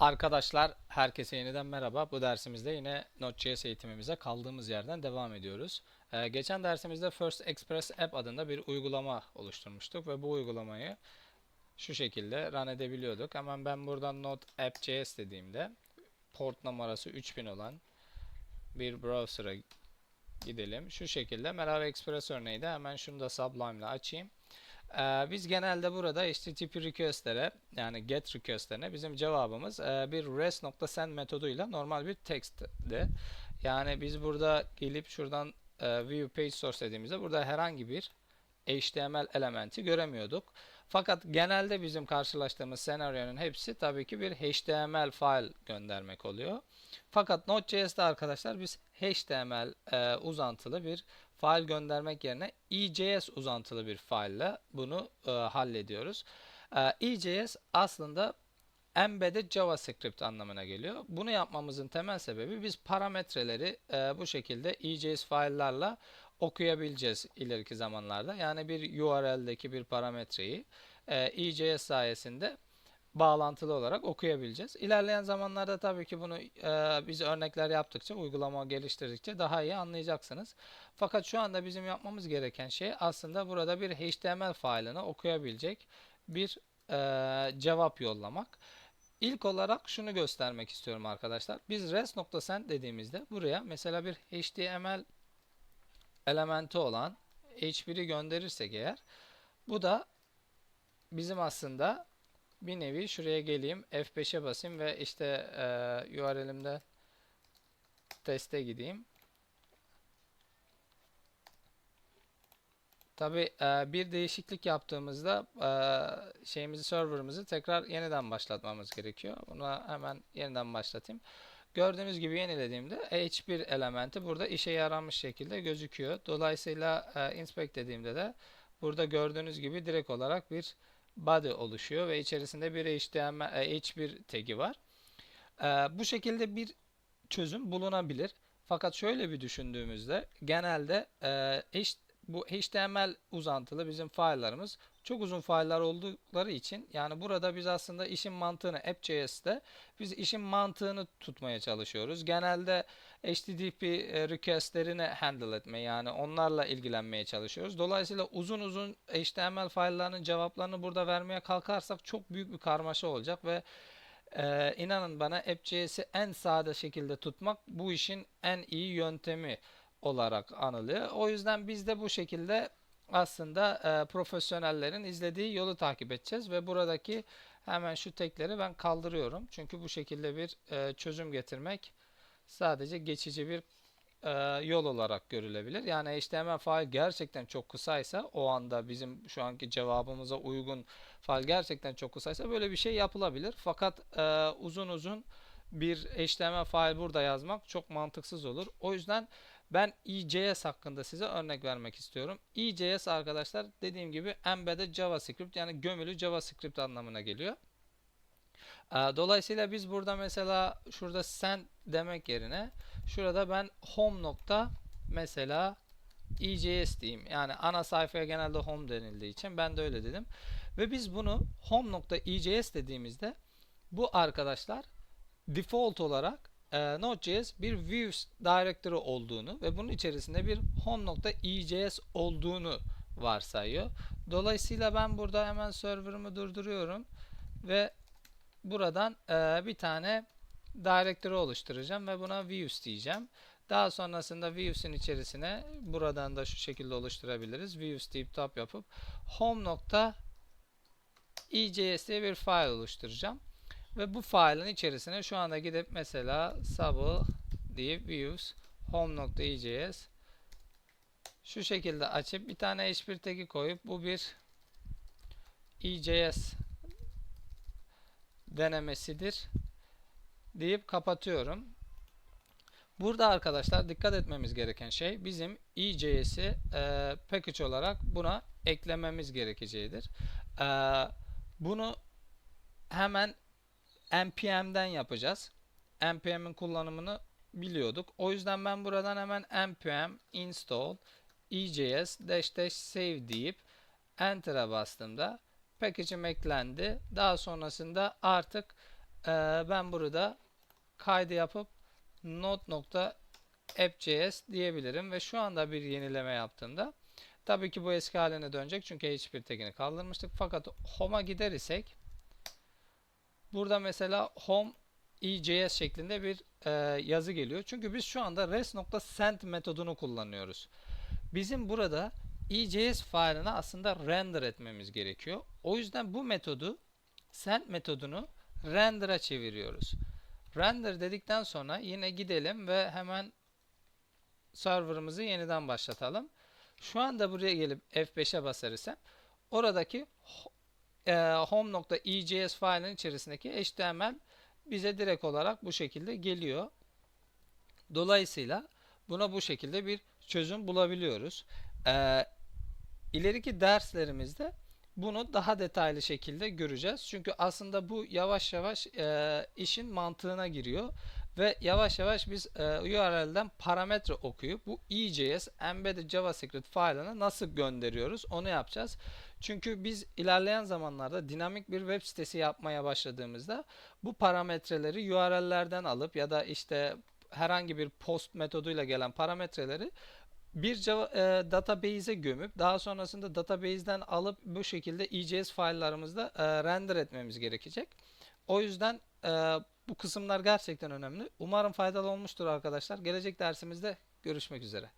Arkadaşlar herkese yeniden merhaba. Bu dersimizde yine Node.js eğitimimize kaldığımız yerden devam ediyoruz. Ee, geçen dersimizde First Express App adında bir uygulama oluşturmuştuk ve bu uygulamayı şu şekilde run edebiliyorduk. Hemen ben buradan Node App.js dediğimde port numarası 3000 olan bir browser'a gidelim. Şu şekilde Merhaba Express örneği de hemen şunu da Sublime ile açayım. Ee, biz genelde burada HTTP request'lere yani get request'lerine bizim cevabımız e, bir res.send metoduyla normal bir text'ti. Yani biz burada gelip şuradan e, view page source dediğimizde burada herhangi bir HTML elementi göremiyorduk. Fakat genelde bizim karşılaştığımız senaryonun hepsi tabii ki bir HTML file göndermek oluyor. Fakat Node.js'de arkadaşlar biz HTML e, uzantılı bir file göndermek yerine EJS uzantılı bir file ile bunu e, hallediyoruz. E, EJS aslında embedded JavaScript anlamına geliyor. Bunu yapmamızın temel sebebi biz parametreleri e, bu şekilde EJS file'larla okuyabileceğiz ileriki zamanlarda. Yani bir URL'deki bir parametreyi e, EJS sayesinde bağlantılı olarak okuyabileceğiz. İlerleyen zamanlarda tabii ki bunu e, biz örnekler yaptıkça, uygulama geliştirdikçe daha iyi anlayacaksınız. Fakat şu anda bizim yapmamız gereken şey aslında burada bir HTML failini okuyabilecek bir e, cevap yollamak. İlk olarak şunu göstermek istiyorum arkadaşlar. Biz res.send dediğimizde buraya mesela bir HTML elementi olan h1'i gönderirsek eğer bu da bizim aslında bir nevi şuraya geleyim F5'e basayım ve işte e, URL'imde teste gideyim. Tabi e, bir değişiklik yaptığımızda e, şeyimizi serverımızı tekrar yeniden başlatmamız gerekiyor. Buna hemen yeniden başlatayım. Gördüğünüz gibi yenilediğimde H1 elementi burada işe yaramış şekilde gözüküyor. Dolayısıyla e, inspect dediğimde de burada gördüğünüz gibi direkt olarak bir body oluşuyor ve içerisinde bir HTML H1 tagi var. E, bu şekilde bir çözüm bulunabilir. Fakat şöyle bir düşündüğümüzde genelde e, bu HTML uzantılı bizim file'larımız çok uzun file'lar oldukları için yani burada biz aslında işin mantığını app.js'te biz işin mantığını tutmaya çalışıyoruz. Genelde HTTP e, request'lerini handle etme yani onlarla ilgilenmeye çalışıyoruz. Dolayısıyla uzun uzun HTML file'larının cevaplarını burada vermeye kalkarsak çok büyük bir karmaşa olacak ve ee, inanın bana app.js'i en sade şekilde tutmak bu işin en iyi yöntemi olarak anılıyor. O yüzden biz de bu şekilde aslında e, profesyonellerin izlediği yolu takip edeceğiz ve buradaki hemen şu tekleri ben kaldırıyorum. Çünkü bu şekilde bir e, çözüm getirmek sadece geçici bir e, yol olarak görülebilir. Yani HTML file gerçekten çok kısaysa o anda bizim şu anki cevabımıza uygun file gerçekten çok kısaysa böyle bir şey yapılabilir. Fakat e, uzun uzun bir HTML file burada yazmak çok mantıksız olur. O yüzden ben EJS hakkında size örnek vermek istiyorum. EJS arkadaşlar dediğim gibi embedded JavaScript yani gömülü JavaScript anlamına geliyor. Ee, dolayısıyla biz burada mesela şurada send demek yerine şurada ben home nokta mesela EJS diyeyim. Yani ana sayfaya genelde home denildiği için ben de öyle dedim. Ve biz bunu home nokta EJS dediğimizde bu arkadaşlar default olarak e, Node.js bir views directory olduğunu ve bunun içerisinde bir home.ejs olduğunu varsayıyor. Dolayısıyla ben burada hemen server'ımı durduruyorum ve buradan e, bir tane directory oluşturacağım ve buna views diyeceğim. Daha sonrasında views'in içerisine buradan da şu şekilde oluşturabiliriz. Views deyip tab yapıp home.ejs diye bir file oluşturacağım. Ve bu file'ın içerisine şu anda gidip mesela sabu deyip views home.ejs şu şekilde açıp bir tane h1 tagi koyup bu bir EJS denemesidir deyip kapatıyorum. Burada arkadaşlar dikkat etmemiz gereken şey bizim EJS'i e, package olarak buna eklememiz gerekeceğidir. E, bunu hemen npm'den yapacağız. npm'in kullanımını biliyorduk. O yüzden ben buradan hemen npm install ejs dash dash save deyip enter'a bastığımda package'im eklendi. Daha sonrasında artık Ee, ben burada kaydı yapıp node.app.js diyebilirim ve şu anda bir yenileme yaptığımda tabii ki bu eski haline dönecek çünkü H1 tagini kaldırmıştık. Fakat home'a gider isek burada mesela home EJS şeklinde bir e, yazı geliyor. Çünkü biz şu anda res.send metodunu kullanıyoruz. Bizim burada EJS failini aslında render etmemiz gerekiyor. O yüzden bu metodu send metodunu render'a çeviriyoruz. Render dedikten sonra yine gidelim ve hemen serverımızı yeniden başlatalım. Şu anda buraya gelip F5'e basarırsam oradaki ho- e, home.ejs failinin içerisindeki HTML bize direkt olarak bu şekilde geliyor. Dolayısıyla buna bu şekilde bir çözüm bulabiliyoruz. Ee, ileriki derslerimizde bunu daha detaylı şekilde göreceğiz. Çünkü aslında bu yavaş yavaş e, işin mantığına giriyor ve yavaş yavaş biz e, URL'den parametre okuyup bu EJS embedded JavaScript failini nasıl gönderiyoruz onu yapacağız. Çünkü biz ilerleyen zamanlarda dinamik bir web sitesi yapmaya başladığımızda bu parametreleri URL'lerden alıp ya da işte herhangi bir post metoduyla gelen parametreleri bir Java, e, database'e gömüp daha sonrasında database'den alıp bu şekilde EJS faillerimizde e, render etmemiz gerekecek. O yüzden e, bu kısımlar gerçekten önemli. Umarım faydalı olmuştur arkadaşlar. Gelecek dersimizde görüşmek üzere.